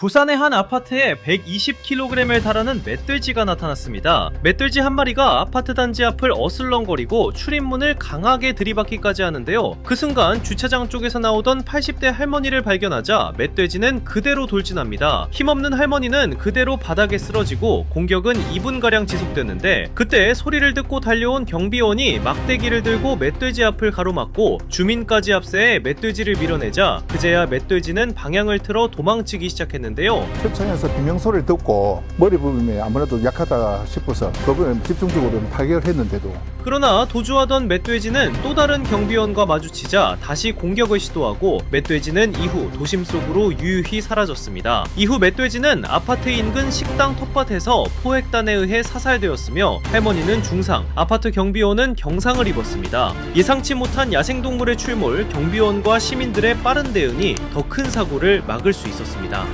부산의 한 아파트에 120kg을 달하는 멧돼지가 나타났습니다. 멧돼지 한 마리가 아파트 단지 앞을 어슬렁거리고 출입문을 강하게 들이받기까지 하는데요. 그 순간 주차장 쪽에서 나오던 80대 할머니를 발견하자 멧돼지는 그대로 돌진합니다. 힘없는 할머니는 그대로 바닥에 쓰러지고 공격은 2분가량 지속됐는데 그때 소리를 듣고 달려온 경비원이 막대기를 들고 멧돼지 앞을 가로막고 주민까지 앞세에 멧돼지를 밀어내자 그제야 멧돼지는 방향을 틀어 도망치기 시작했는데 요. 현장에서 비명소리를 듣고 머리 부분이 아무래도 약하다 싶어서 그걸 집중적으로 타격을 했는데도 그러나 도주하던 멧돼지는 또 다른 경비원과 마주치자 다시 공격을 시도하고 멧돼지는 이후 도심 속으로 유유히 사라졌습니다. 이후 멧돼지는 아파트 인근 식당 텃밭에서 포획단에 의해 사살되었으며 할머니는 중상, 아파트 경비원은 경상을 입었습니다. 예상치 못한 야생동물의 출몰, 경비원과 시민들의 빠른 대응이 더 큰 사고를 막을 수 있었습니다.